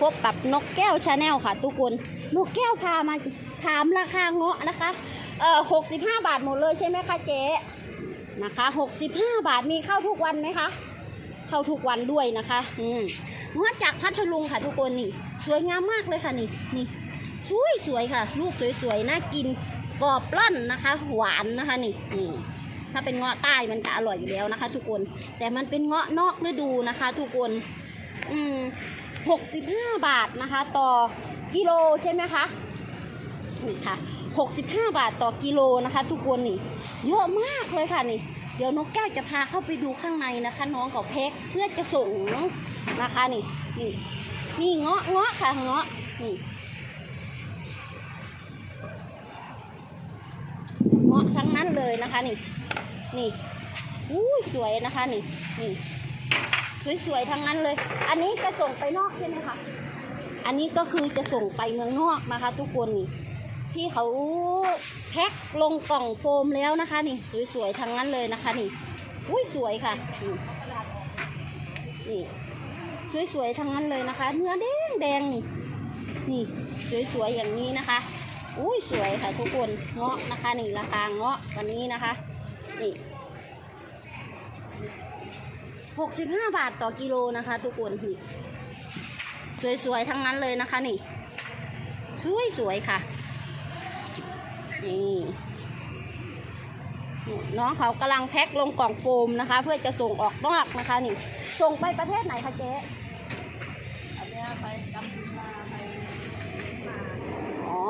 พบกับนกแก้วชาแนลค่ะ ทุกคนนกแก้วพามาถามราคาเงาะนะคะเอ่อหกสิบห้าบาทหมดเลยใช่ไหมคะเจ๊นะคะหกสิบห้าบาทมีเข้าทุกวันไหมคะเข้าทุกวันด้วยนะคะอืมเงาะจากพัทลุงค่ะ ทุกคนนี่ สวยงามมากเลยค่ะนี่นี่สวยสวยค่ะ ลูกสวยๆน่ากินกรอบร่อนนะคะ หวานนะคะนี่นี่ถ้าเป็นเงาะใต้มันจะอร่อยอยู่แล้วนะคะ ทุกคนแต่มันเป็นเงาะนอกฤดูนะคะ ทุกคน อืม หกสิบห้าบาทนะคะ ต่อกิโลใช่ไหมคะนี่ค่ะ 65 บาทต่อกิโลนะคะ ทุกคนนี่เยอะมากเลยค่ะนี่เดี๋ยวนกแก้วจะพาเข้าไปดูข้างในนะคะ น้องเขาแพ็คเพื่อจะส่งนะคะนี่นี่นี่เงาะเงาะค่ะเงาะนี่เงาะทั้งนั้นเลยนะคะนี่นี่อู้สวยนะคะนี่นี่ สวยๆทั้งนั้นเลย อันนี้จะส่งไปนอกใช่ไหมคะ อันนี้ก็คือจะส่งไปเมืองนอกนะคะ ทุกคนนี่ที่เขาแพ็คลงกล่องโฟมแล้วนะคะ นี่สวยๆทั้งนั้นเลยนะคะ นี่อุ้ยสวยค่ะนี่สวยๆทั้งนั้นเลยนะคะ เนื้อแดงแดงนี่นี่สวยๆอย่างนี้นะคะอุ้ยสวยค่ะทุกคนเงาะนะคะ นี่ราคาเงาะวันนี้นะคะนี่ หกสิบห้าบาทต่อกิโลนะคะ ทุกคนนี่สวยๆ ทั้งนั้นเลยนะคะนี่ สวยๆ ค่ะ นี่น้องเขากำลังแพ็คลงกล่องโฟมนะคะ เพื่อจะส่งออกนอกนะคะนี่ ส่งไปประเทศไหนคะเจ๊อันนี้ไปกัมพูชาไปอ๋อ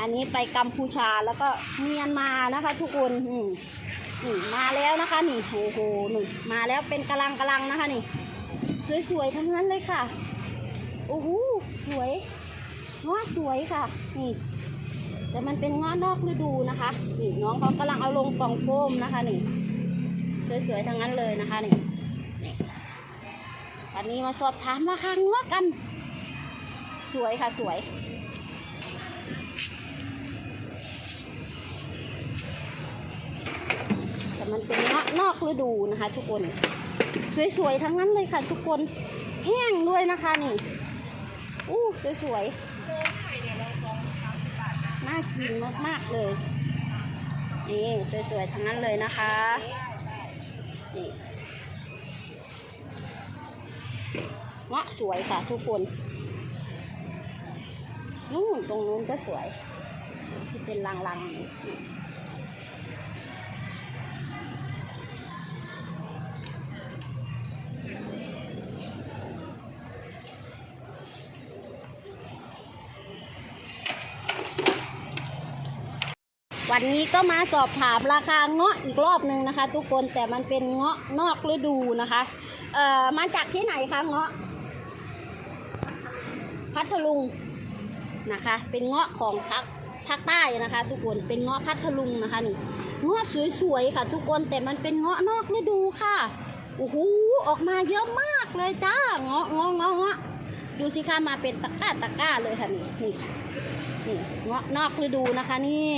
อันนี้ไปกัมพูชาแล้วก็เมียนมานะคะ ทุกคนอืม นี่มาแล้วนะคะนี่โอ้โหนี่มาแล้วเป็นกำลังกำลังนะคะนี่ สวยๆทั้งนั้นเลยค่ะโอ้โหสวยงาะสวยค่ะ นี่ แต่มันเป็นงาะนอกฤดูนะคะนี่น้องเขากำลังเอาลงกล่องโฟมนะคะนี่ สวยๆทั้งนั้นเลยนะคะนี่นี่วันนี้มาสอบถามราคางาะกัน สวยค่ะสวย มันเป็นเงาะนอกฤดูนะคะ ทุกคน สวยๆทั้งนั้นเลยค่ะ ทุกคนแห้งด้วยนะคะนี่อู้สวยๆน่ากินมากๆเลยนี่สวยๆทั้งนั้นเลยนะคะนี่เงาะสวยค่ะ ทุกคนนู่นตรงนู้นก็สวย ที่เป็นลังๆ วันนี้ก็มาสอบถามราคาเงาะอีกรอบหนึ่งนะคะ ทุกคนแต่มันเป็นเงาะนอกฤดูนะคะ เอ่อมาจากที่ไหนคะเงาะ พัทลุงนะคะ เป็นเงาะของภาคภาคใต้นะคะ ทุกคนเป็นเงาะพัทลุงนะคะนี่เงาะสวยๆค่ะ ทุกคนแต่มันเป็นเงาะนอกฤดูค่ะโอ้โหออกมาเยอะมากเลยจ้าเงาะเงาะเงาะเงาะดูสิคะมาเป็นตะกร้าตะกร้าเลยค่ะนี่นี่นี่เงาะนอกฤดูนะคะนี่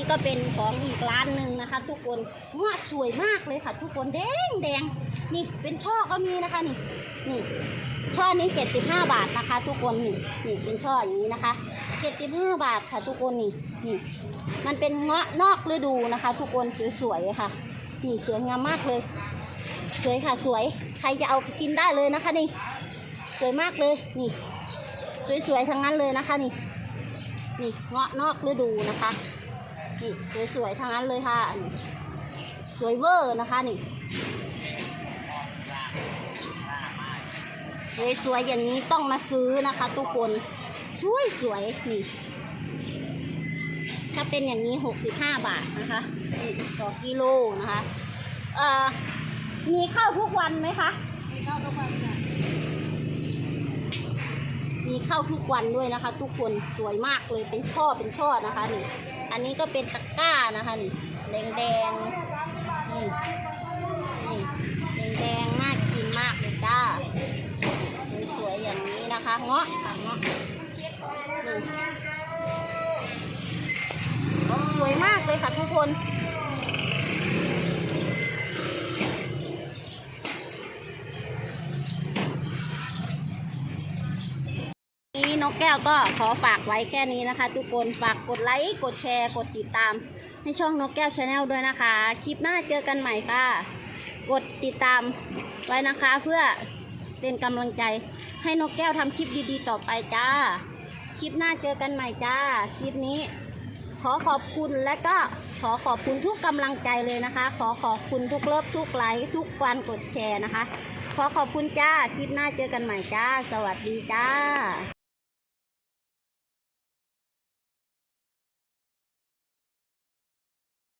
นี่ก็เป็นของอีกร้านหนึ่งนะคะ ทุกคนเงาะสวยมากเลยค่ะ ทุกคนแดงแดงนี่เป็นช่อก็มีนะคะนี่นี่ช่อนี้เจ็ดสิบห้าบาทนะคะ ทุกคนนี่นี่เป็นช่ออย่างนี้นะคะเจ็ดสิบห้าบาทค่ะ ทุกคนนี่นี่ มันเป็นเงาะนอกฤดูนะคะ ทุกคนสวยๆค่ะนี่สวยงามมากเลย สวยค่ะสวยใครจะเอากินได้เลยนะคะ นี่ สวยมากเลยนี่ สวยๆทั้งนั้นเลยนะคะ นี่ นี่เงาะนอกฤดูนะคะ นี่สวยๆทั้งนั้นเลยค่ะสวยเวอร์นะคะนี่สวยๆอย่างนี้ต้องมาซื้อนะคะ ทุกคนสวยๆนี่ถ้าเป็นอย่างนี้หกสิบห้าบาทนะคะต่อกิโลนะคะเอ่อมีข้าวทุกวันไหมคะมีข้าวทุกวันเนี่ย มีเข้าทุกวันด้วยนะคะ ทุกคนสวยมากเลยเป็นช่อเป็นช่อนะคะนี่อันนี้ก็เป็นตะกร้านะคะนี่แดงแดงๆนี่นี่แดงแดงๆน่ากินมากเลยจ้า สวยๆอย่างนี้นะคะเงาะค่ะเงาะสวยมากเลยค่ะทุกคน กแก้วก็ขอฝากไว้แค่นี้นะคะ ทุกคนฝากกดไลค์กดแชร์กดติดตาม ให้ช่องนกแก้วชาแนลด้วยนะคะ คลิปหน้าเจอกันใหม่ค่ะ กดติดตามไว้นะคะเพื่อเป็นกำลังใจให้นกแก้วทำคลิปดีๆ ต่อไปจ้า คลิปหน้าเจอกันใหม่จ้า คลิปนี้ ขอขอบคุณและก็ขอขอบคุณทุกกำลังใจเลยนะคะ ขอขอบคุณทุกเลิฟทุกไลค์ทุกการกดแชร์นะคะ ขอขอบคุณจ้า คลิปหน้าเจอกันใหม่จ้า สวัสดีจ้า